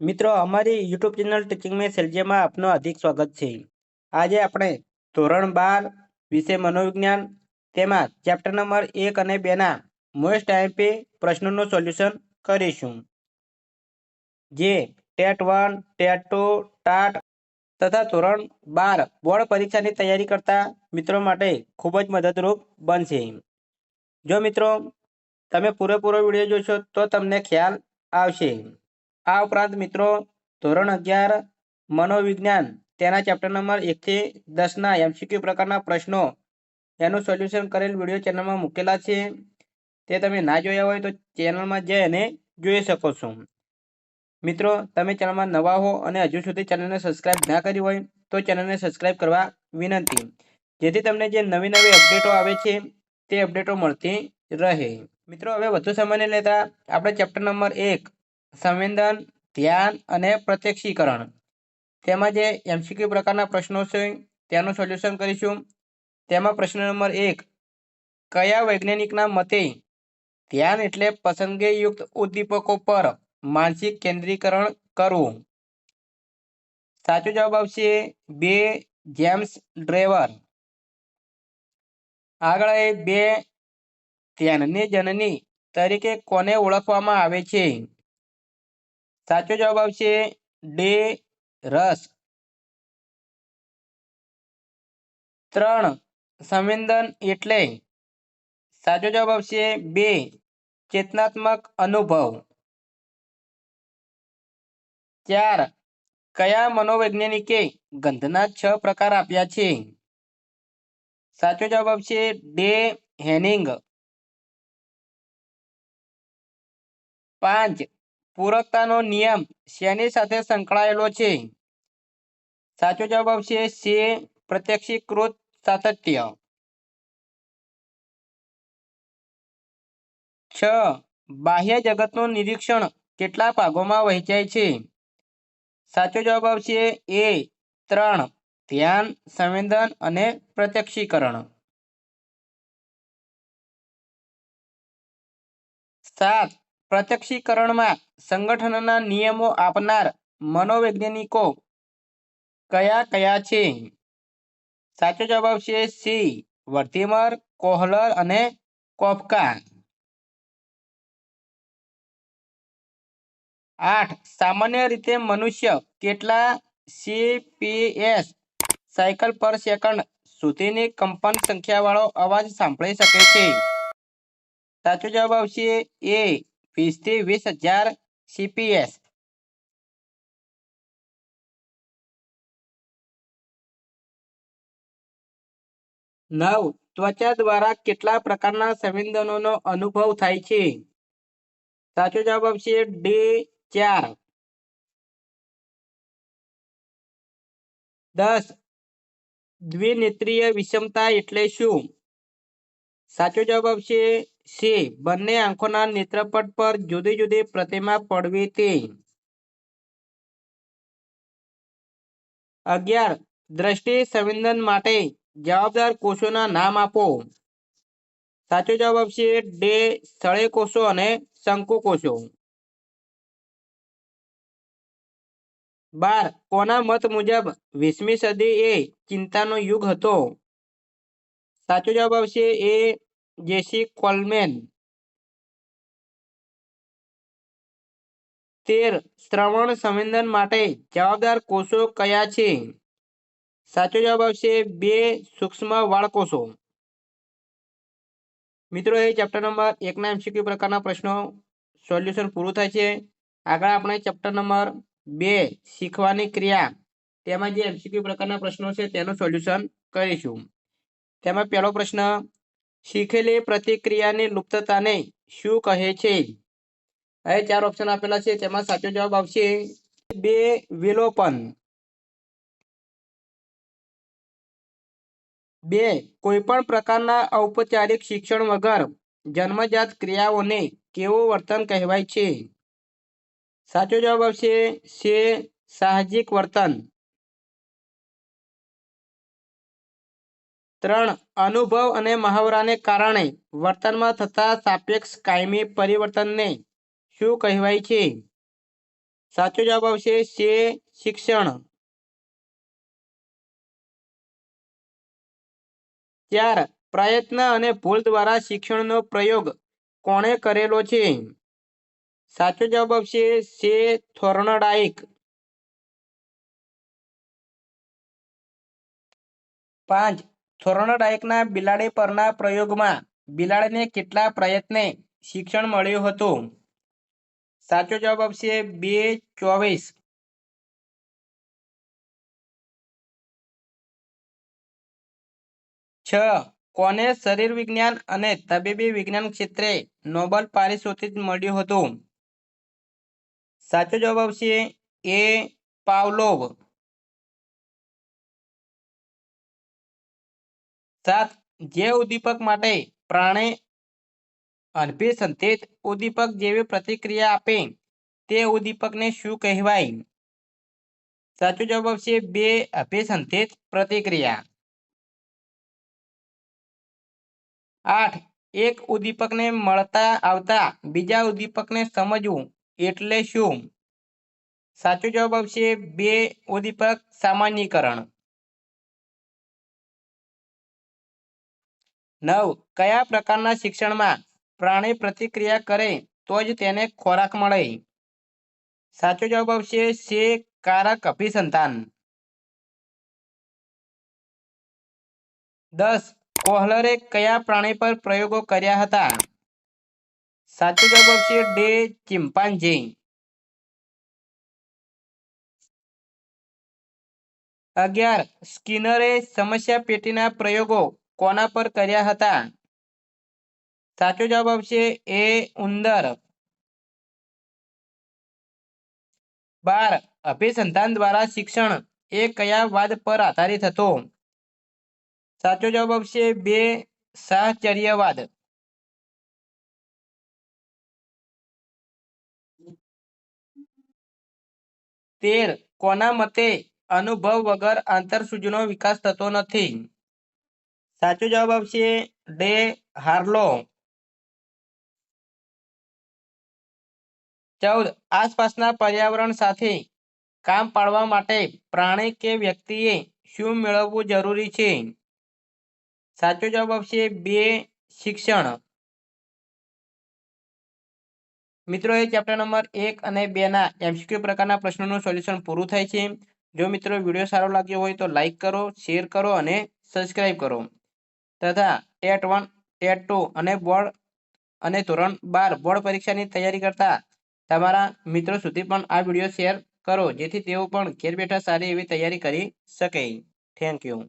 મિત્રો, અમારી YouTube channel teaching મે સેલજીમાં આપનું હાર્દિક સ્વાગત છે. આજે આપણે ધોરણ બાર વિષય મનોવિજ્ઞાન તેમાં ચેપ્ટર નંબર એક અને બેના મોસ્ટ આઈપી પ્રશ્નોનું સોલ્યુશન કરીશું. જે TET one, TET two, TAT તથા ધોરણ બાર બોર્ડ પરીક્ષાની તૈયારી કરતા મિત્રો માટે ખૂબ જ મદદરૂપ બનશે. જો મિત્રો, તમે પૂરેપૂરો વીડિયો જોશો તો તમને ખ્યાલ આવશે. આ ઉપરાંત મિત્રો, ધોરણ અગિયાર, મનોવિજ્ઞાન, તેના ચેપ્ટર નંબર એકથી દસના એમસીક્યુ પ્રકારના પ્રશ્નો, એનું સોલ્યુશન કરેલ વીડિયો ચેનલમાં મૂકેલા છે. તે તમે ના જોયા હોય તો ચેનલમાં જઈ અને જોઈ શકો છો. મિત્રો, તમે ચેનલમાં નવા હો અને હજુ સુધી ચેનલને સબસ્ક્રાઇબ ના કરી હોય તો ચેનલને સબસ્ક્રાઇબ કરવા વિનંતી. જેથી તમને જે નવી નવી અપડેટો આવે છે, તે અપડેટો મળતી રહે. મિત્રો, હવે વધુ સમય લેતા આપણે ચેપ્ટર નંબર એક સંવેદન, ધ્યાન અને પ્રત્યક્ષીકરણ. તેમાં જે એમસીક્યુ પ્રકારના પ્રશ્નો છે, તેનું સોલ્યુશન કરીશું. તેમાં પ્રશ્ન નંબર એક, કયા વૈજ્ઞાનિકના મતે ધ્યાન એટલે પસંદગીયુક્ત ઉદ્દીપકો પર માનસિક કેન્દ્રીકરણ કરવું? સાચો જવાબ આવશે બે જેમ્સ ડ્રેવર. આગળ બે ધ્યાનની જનની તરીકે કોને ઓળખવામાં આવે છે? સાચો જવાબ આવશે ડે રસ. ત્રણ, સંવેદન એટલે સાચો જવાબ આવશે બે, ચેતનાત્મક અનુભવ. ચાર, કયા મનોવૈજ્ઞાનિકે ગંધના છ પ્રકાર આપ્યા છે? સાચો જવાબ આવશે ડે હેનિંગ. પાંચ પૂરકતાનો નિયમ શેની સાથે સંકળાયેલો છે? સાચો જવાબ આવશે સે પ્રત્યક્ષીકૃત સાતત્ય. છ. બાહ્ય જગતનું નિરીક્ષણ કેટલા ભાગોમાં વહેંચાય છે? સાચો જવાબ આવશે એ ત્રણ. ધ્યાન, સંવેદન અને પ્રત્યક્ષીકરણ. સાત. પ્રત્યક્ષીકરણમાં સંગઠનના નિયમો આપનાર મનોવૈજ્ઞાનિકો કયા કયા છે? સાચો જવાબ છે સી. વર્તિમર કોહલર અને કોપકા આઠ. સામાન્ય રીતે મનુષ્ય કેટલા સીપીએસ સાયકલ પર સેકન્ડ સુધીની કંપન સંખ્યાવાળો અવાજ સાંભળી શકે છે? સાચો જવાબ આવશે એ. વીસથી વીસ હજાર સીપીએસ નવ, ત્વચા દ્વારા કેટલા પ્રકારના સંવેદનોનો અનુભવ થાય છે? સાચો જવાબ આવશે ડી ચાર. દસ, દ્વિનેત્રીય વિષમતા એટલે શું? સાચો જવાબ આવશે સી, બંને આંખોના નેત્રપટ પર જુદી જુદી પ્રતિમા પડવી તે અગિયાર, દ્રષ્ટિ સંવેદન માટે જવાબદાર કોષોના નામ આપો. સાચો જવાબ આવશે ડે સળે કોષો અને શંકુ કોષો. બાર, કોના મત મુજબ વીસમી સદી એ ચિંતાનો યુગ હતો? સાચો જવાબ આવશે એ જેસી કોલમેન. તેર, શ્રવણ સંવેદન માટે જવાબદાર કોષો કયા છે? સાચો જવાબ આવશે બે, સૂક્ષ્મ વાળકોષો. મિત્રો, એ ચેપ્ટર નંબર એકના એમસીક્યુ પ્રકારના પ્રશ્નો સોલ્યુશન પૂરું થાય છે. આગળ આપણે ચેપ્ટર નંબર બે, શીખવાની ક્રિયા. તેમાં જે એમસીક્યુ પ્રકારના પ્રશ્નો છે, તેનું સોલ્યુશન કરીશું. તેમાં પહેલો પ્રશ્ન શીખેલી પ્રતિક્રિયાની લુપ્તતાને શું કહે છે? હવે ચાર ઓપ્શન આપેલા છે, તેમાં સાચો જવાબ આવશે. બે, વિલોપન. બે કોઈ પણ પ્રકારના ઔપચારિક શિક્ષણ વગર જન્મજાત ક્રિયાઓને કેવું વર્તન કહેવાય છે? સાચો જવાબ આવશે છે સાહજિક વર્તન. ત્રણ અનુભવ અને મહાવરાને કારણે વર્તનમાં થતા સાપેક્ષ કાયમી પરિવર્તનને શું કહેવાય છે? સાચો જવાબ આવશે છે શિક્ષણ. ચાર પ્રયત્ન અને ભૂલ દ્વારા શિક્ષણનો પ્રયોગ કોણે કરેલો છે? સાચો જવાબ આવશે છે થોર્નડાઇક પાંચ થોર્નડાઇકના બિલાડી પરના પ્રયોગમાં બિલાડીને કેટલા પ્રયત્ને શિક્ષણ મળ્યું હતું? સાચો જવાબ આવશે બે ચોવીસ. છ. કોને શરીર વિજ્ઞાન અને તબીબી વિજ્ઞાન ક્ષેત્રે નોબલ પારિતોષિક મળ્યું હતું? સાચો જવાબ આવશે એ પાવલોવ. સાત, જે ઉદ્દીપક માટે પ્રાણે અનભિસંધિત ઉદ્દીપક જેવી પ્રતિક્રિયા આપે. તે ઉદ્દીપકને શું કહેવાય? સાચો જવાબ આવશે બે અભિસંધિત પ્રતિક્રિયા. આઠ, એક ઉદ્દીપકને મળતા આવતા બીજા ઉદ્દીપકને સમજવું એટલે શું? સાચો જવાબ આવશે બે ઉદ્દીપક સામાન્યીકરણ. નવ. કયા પ્રકારના શિક્ષણમાં પ્રાણી પ્રતિક્રિયા કરે તો જ તેને ખોરાક મળે? સાચો જવાબ આવશે સે. કારક અભિસંતાન દસ. કોહલરે કયા પ્રાણી પર પ્રયોગો કર્યા હતા? સાચો જવાબ આવશે ડે. ચિમ્પાન્જી અગિયાર. સ્કિનરે સમસ્યા પેટીના પ્રયોગો કોના પર કર્યા હતા? સાચો જવાબ આવશે એ ઉંદર. બાર, અભિસંધાન દ્વારા શિક્ષણ એ કયા વાદ પર આધારિત હતો? સાચો જવાબ આવશે બે, સાહચર્યવાદ. તેર, કોના મતે અનુભવ વગર આંતરસૂજનો વિકાસ થતો નથી? સાચો જવાબ આવશે ડે હાર્લો. ચૌદ, આસપાસના પર્યાવરણ સાથે કામ પાડવા માટે પ્રાણી કે વ્યક્તિએ શું મેળવવું જરૂરી છે? સાચો જવાબ આવશે બે, શિક્ષણ. મિત્રો, એ ચેપ્ટર નંબર એક અને બે ના એમસીક્યુ પ્રકારના પ્રશ્નોનું સોલ્યુશન પૂરું થાય છે. જો મિત્રો, વીડિયો સારો લાગ્યો હોય તો લાઇક કરો શેર કરો અને સબસ્ક્રાઈબ કરો. તથા ટેટ વન, ટેટ ટુ અને બોર્ડ અને ધોરણ બાર બોર્ડ પરીક્ષાની તૈયારી કરતા તમારા મિત્રો સુધી પણ આ વીડિયો શેર કરો, જેથી તેઓ પણ ઘેર બેઠા સારી એવી તૈયારી કરી શકે. Thank you